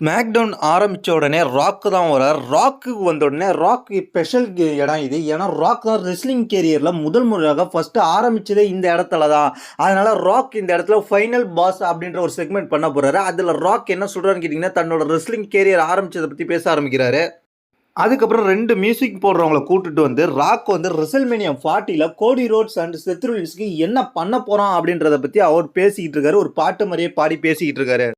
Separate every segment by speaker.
Speaker 1: SmackDown ஆரம்பித்த உடனே ராக்கு தான் வரார். ராக்குக்கு வந்த உடனே ராக்கு ஸ்பெஷல் இடம் இது. ஏன்னா ராக் தான் ரெஸ்லிங் கேரியரில் முதல் முறையாக ஃபஸ்ட்டு ஆரம்பித்ததே இந்த இடத்துல தான். அதனால் ராக் இந்த இடத்துல ஃபைனல் பாஸ் அப்படின்ற ஒரு செக்மெண்ட் பண்ண போகிறாரு அதில் ராக் என்ன சொல்கிறான்னு கேட்டிங்கன்னா தன்னோட ரெஸ்லிங் கேரியர் ஆரம்பித்ததை பற்றி பேச ஆரம்பிக்கிறாரு. அதுக்கப்புறம் ரெண்டு மியூசிக் போடுறவங்கள கூட்டிட்டு வந்து ராக் வந்து ரிசல்மேனியம் ஃபார்ட்டியில் கோடி ரோட்ஸ் அண்ட் செத்ருலின்ஸ்க்கு என்ன பண்ண போகிறான் அப்படின்றத பற்றி அவர் பேசிக்கிட்டு இருக்காரு. ஒரு பாட்டு மாதிரியே பாடி பேசிக்கிட்டு இருக்காரு.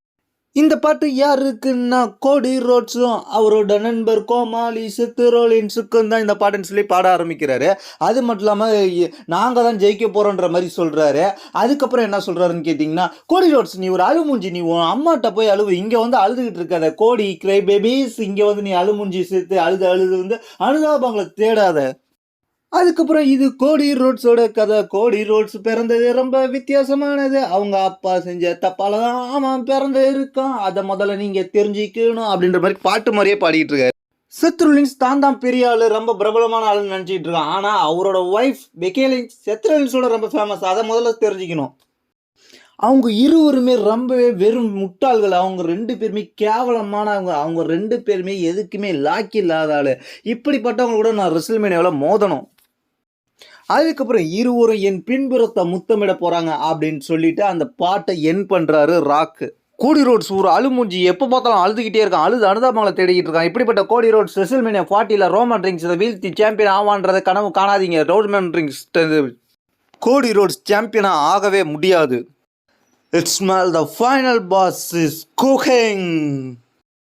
Speaker 1: இந்த பாட்டு யாருக்குன்னா கோடி ரோட்ஸும் அவரோட நண்பர் கோமாளி சித்துரோலின்ஸுக்கும் தான் இந்த பாட்டுன்னு சொல்லி பாட ஆரம்பிக்கிறாரு. அது மட்டும் இல்லாமல் நாங்கள் தான் ஜெயிக்க போகிறோன்ற மாதிரி சொல்கிறாரு அதுக்கப்புறம் என்ன சொல்கிறாருன்னு கேட்டிங்கன்னா கோடி ரோட்ஸ் நீ ஒரு அழுமூஞ்சி நீ உன் அம்மாட்ட போய் அழுவு. இங்கே வந்து அழுதுகிட்டு இருக்காத. கோடி கிரை பேபிஸ் இங்கே வந்து நீ அழுமூஞ்சி சேர்த்து அழுது அழுது வந்து அனுதாபங்களை தேடாத. அதுக்கப்புறம் இது கோடி ரோட்ஸோட கதை. கோடி ரோட்ஸ் பிறந்தது ரொம்ப வித்தியாசமானது. அவங்க அப்பா செஞ்ச தப்பால தான் ஆமாம் பிறந்து இருக்கான். அதை முதல்ல நீங்கள் தெரிஞ்சுக்கணும் அப்படின்ற மாதிரி பாட்டு மாதிரியே பாடிக்கிட்டு இருக்காரு. செத்ருலின்ஸ் தான் தான் பெரிய ஆளு ரொம்ப பிரபலமான ஆளுன்னு நினச்சிட்டு இருக்கான். ஆனால் அவரோட ஒய்ஃப் பெக்கேலின்ஸ் செத்ருலின்ஸோட ரொம்ப ஃபேமஸ் அதை முதல்ல தெரிஞ்சுக்கணும். அவங்க இருவருமே ரொம்பவே வெறும் முட்டாள்கள். அவங்க ரெண்டு பேருமே கேவலமானவங்க. அவங்க ரெண்டு பேருமே எதுக்குமே லாக்கி இல்லாத ஆள். இப்படிப்பட்டவங்க கூட நான் ரிசல்மேனியாவில் மோதணும். அதுக்கப்புறம் இருவரும் என் பின்புறத்தை முத்தமிட போறாங்க அப்படின்னு சொல்லிட்டு அந்த பாட்டை என் பண்றாரு ராக்கு. கோடி ரோட்ஸ் ஒரு அழுமூஞ்சி எப்போ பார்த்தாலும் அழுதுகிட்டே இருக்கான். அழுது அனுதாபங்களை தேடிக்கிட்டு இருக்கான். இப்படிப்பட்ட கோடி ரோட்ஸ் ரெசில்மேனியா ஃபார்ட்டியில் ரோமன் ட்ரிங்க்ஸ் வீழ்த்தி சாம்பியன் ஆவான்றதை கனவு காணாதீங்க. ரோமன் ட்ரிங்க்ஸ் கோடி ரோட்ஸ் சாம்பியனாக ஆகவே முடியாது. இட்ஸ் மேல் the final boss is cooking